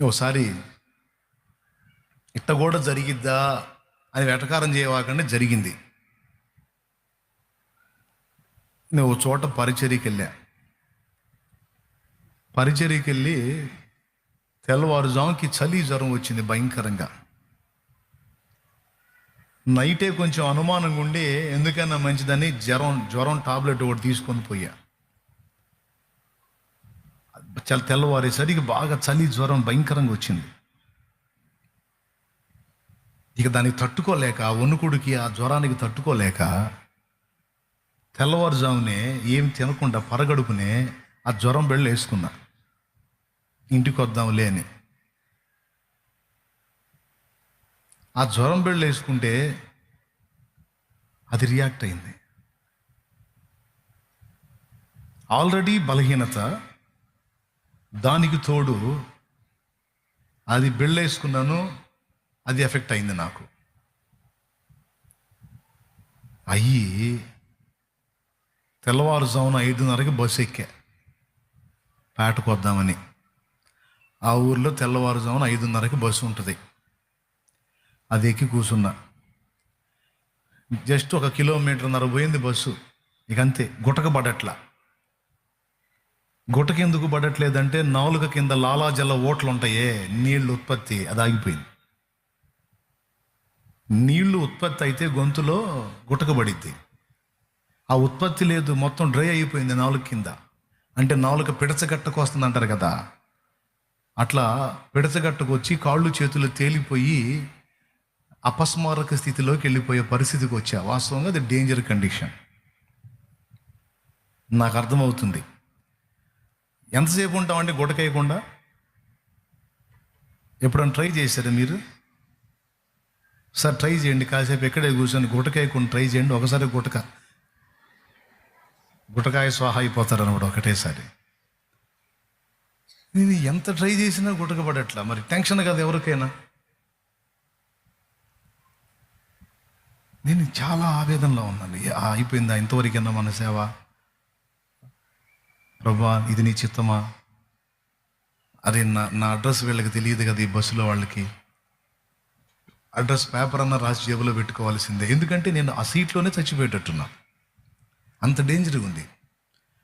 ఓసారి ఇట్ట కూడా జరిగిద్దా అని వెటకారం చేయవాకంటే జరిగింది. నేను ఓ చోట పరిచర్యకి వెళ్ళా పరిచర్యకి వెళ్ళి తెల్లవారుజాముకి చలి జ్వరం వచ్చింది భయంకరంగా. నైటే కొంచెం అనుమానంగా ఉండి ఎందుకైనా మంచిదని జ్వరం జ్వరం టాబ్లెట్ ఒకటి తీసుకొని పోయా. చాలా తెల్లవారేసరికి బాగా చలి జ్వరం భయంకరంగా వచ్చింది. ఇక దానికి తట్టుకోలేక ఆ వణుకుడికి ఆ జ్వరానికి తట్టుకోలేక తెల్లవారుజామునే ఏం తినకుండా పరగడుపునే ఆ జ్వరం బెళ్ళ వేసుకున్నా. ఇంటికి వద్దాం లేని ఆ జ్వరం బెళ్ళ వేసుకుంటే అది రియాక్ట్ అయింది. ఆల్రెడీ బలహీనత దానికి తోడు అది బెళ్ళేసుకున్నాను అది ఎఫెక్ట్ అయింది నాకు. అయ్యి తెల్లవారుజామున ఐదున్నరకి బస్సు ఎక్కా. పేటకు వద్దామని. ఆ ఊర్లో తెల్లవారుజామున ఐదున్నరకి బస్సు ఉంటుంది. అది ఎక్కి కూర్చున్నా జస్ట్ ఒక కిలోమీటర్న్నర పోయింది బస్సు. ఇక అంతే గుటక పడట్లా. గుట్టకెందుకు పడట్లేదంటే నాలుక కింద లాలాజల ఓట్లు ఉంటాయే నీళ్ళు ఉత్పత్తి అది ఆగిపోయింది. నీళ్ళు ఉత్పత్తి అయితే గొంతులో గుటకబడిద్ది. ఆ ఉత్పత్తి లేదు మొత్తం డ్రై అయిపోయింది నాలుక కింద. అంటే నాలుక పిడచగట్టకు వస్తుంది అంటారు కదా. అట్లా పిడచగట్టకు వచ్చి కాళ్ళు చేతులు తేలిపోయి అపస్మారక స్థితిలోకి వెళ్ళిపోయే పరిస్థితికి వచ్చా. వాస్తవంగా అది డేంజర్ కండిషన్ నాకు అర్థమవుతుంది. ఎంతసేపు ఉంటామండి గుటకేయకుండా? ఎప్పుడైనా ట్రై చేశారా మీరు? సార్ ట్రై చేయండి. కాసేపు ఎక్కడే కూర్చొని గుటకేయకుండా ట్రై చేయండి. ఒకసారి గుటక. గుటకాయ స్వాహ అయిపోతారు అనమాట ఒకటేసారి. నేను ఎంత ట్రై చేసినా గుటకపడట్లా మరి టెన్షన్ కదా ఎవరికైనా. నేను చాలా ఆవేదనలో ఉన్నాను. అయిపోయిందా ఇంతవరకైనా మన సేవ? ప్రభా ఇది నీ చిత్తమా? అరే నా నా అడ్రస్ వీళ్ళకి తెలియదు కదా ఈ బస్సులో వాళ్ళకి. అడ్రస్ పేపర్ అన్న రాసి జేబులో పెట్టుకోవాల్సిందే. ఎందుకంటే నేను ఆ సీట్లోనే చచ్చిపోయేటట్టున్నా. అంత డేంజర్గా ఉంది.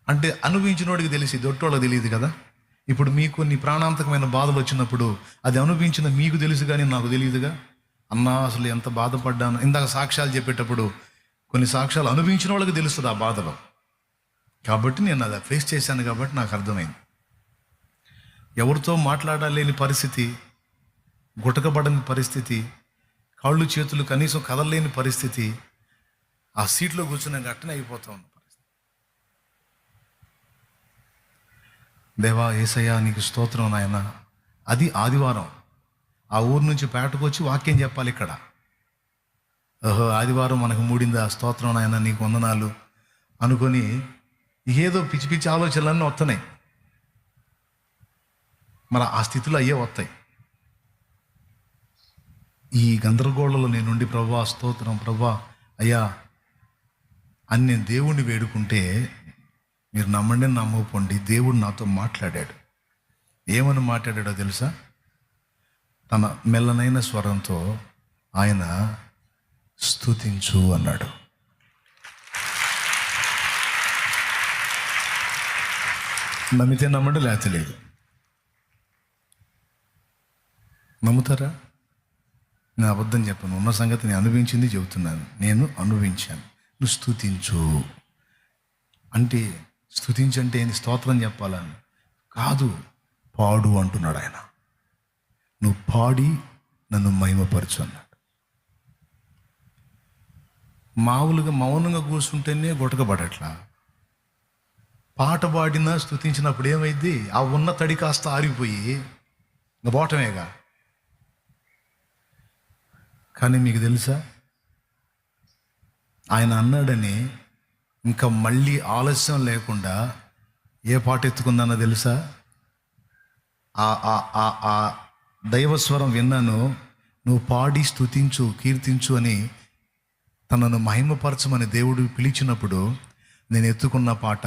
అంటే అనుభవించినోడికి తెలిసి దొట్టోళ్ళకి తెలియదు కదా? ఇప్పుడు మీకు కొన్ని ప్రాణాంతకమైన బాధలు వచ్చినప్పుడు అది అనుభవించిన మీకు తెలుసు కానీ నాకు తెలియదుగా? అన్నా అసలు ఎంత బాధపడ్డాను. ఇందాక సాక్ష్యాలు చెప్పేటప్పుడు కొన్ని సాక్ష్యాలు అనుభవించిన వాళ్ళకి తెలుస్తుంది ఆ బాధలో. కాబట్టి నేను అది ఫేస్ చేశాను కాబట్టి నాకు అర్థమైంది. ఎవరితో మాట్లాడలేని పరిస్థితి గుటకబడని పరిస్థితి కాళ్ళు చేతులు కనీసం కదలలేని పరిస్థితి ఆ సీట్లో కూర్చున్న గట్టనే అయిపోతా ఉన్న పరిస్థితి. దేవా ఏసయ్యా నీకు స్తోత్రం నాయన. అది ఆదివారం. ఆ ఊరు నుంచి పేటకు వచ్చి వాక్యం చెప్పాలి ఇక్కడ. ఓహో ఆదివారం మనకు మూడిందా? స్తోత్రం నాయన నీకు వందనాలు. అనుకొని ఏదో పిచ్చి పిచ్చి ఆలోచనలన్నీ వస్తున్నాయి మరి ఆ స్థితిలో అయ్యే వస్తాయి ఈ గందరగోళంలో నేనుండి ప్రభా స్తోత్రం ప్రభా అయ్యా అని నేను దేవుణ్ణి వేడుకుంటే మీరు నమ్మండి నమ్మకపోండి దేవుడు నాతో మాట్లాడాడు. ఏమని మాట్లాడాడో తెలుసా? తన మెల్లనైన స్వరంతో ఆయన స్థుతించు అన్నాడు. నమ్మితే నమ్మండి లేకపోతే లేదు. నమ్ముతారా? నేను అబద్ధం చెప్పను. ఉన్న సంగతి నేను అనుభవించింది చెబుతున్నాను. నేను అనుభవించాను. నువ్వు స్థుతించు అంటే స్తుతించంటే ఏంది? స్తోత్రం చెప్పాలని. కాదు పాడు అంటున్నాడు ఆయన. నువ్వు పాడి నన్ను మహిమపరచు అన్నాడు. మామూలుగా మౌనంగా కూర్చుంటేనే గుటకబడట్లా పాట పాడినా స్థుతించినప్పుడు ఏమైంది? ఆ ఉన్న తడి కాస్త ఆరిపోయి ఇంకా పోవటమేగా? కానీ మీకు తెలుసా? ఆయన అన్నాడని ఇంకా మళ్ళీ ఆలస్యం లేకుండా ఏ పాట ఎత్తుకుందన్న తెలుసా? ఆ దైవస్వరం విన్నాను. నువ్వు పాడి స్తుతించు కీర్తించు అని తనను మహిమపరచమని దేవుడు పిలిచినప్పుడు నేను ఎత్తుకున్న పాట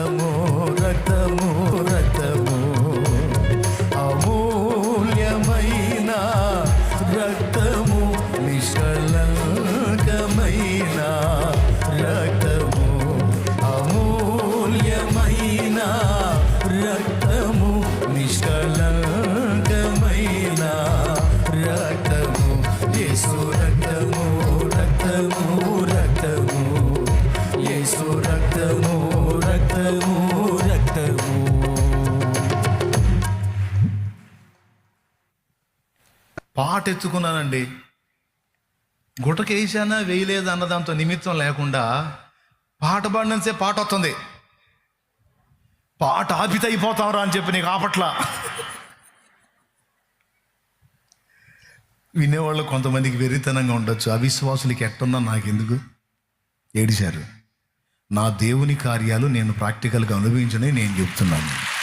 రక్తము నిష్కళంకమైన రక్తము. యేసు రక్తము రక్తము రక్తము. యేసు రక్తము రక్తము రక్తము. పాట ఎత్తుకున్నానండి. గుటక వేసానా వేయలేదు అన్న దాంతో నిమిత్తం లేకుండా పాట పాడినంతే పాట వస్తుంది. పాట ఆపితే అయిపోతావురా అని చెప్పి నీకు ఆపట్ల. వినేవాళ్ళు కొంతమందికి వెరితనంగా ఉండొచ్చు. అవిశ్వాసులకి ఎట్టున్నా నాకు ఎందుకు ఏడిశారు. నా దేవుని కార్యాలు నేను ప్రాక్టికల్గా అనుభవించని నేను చెప్తున్నాను.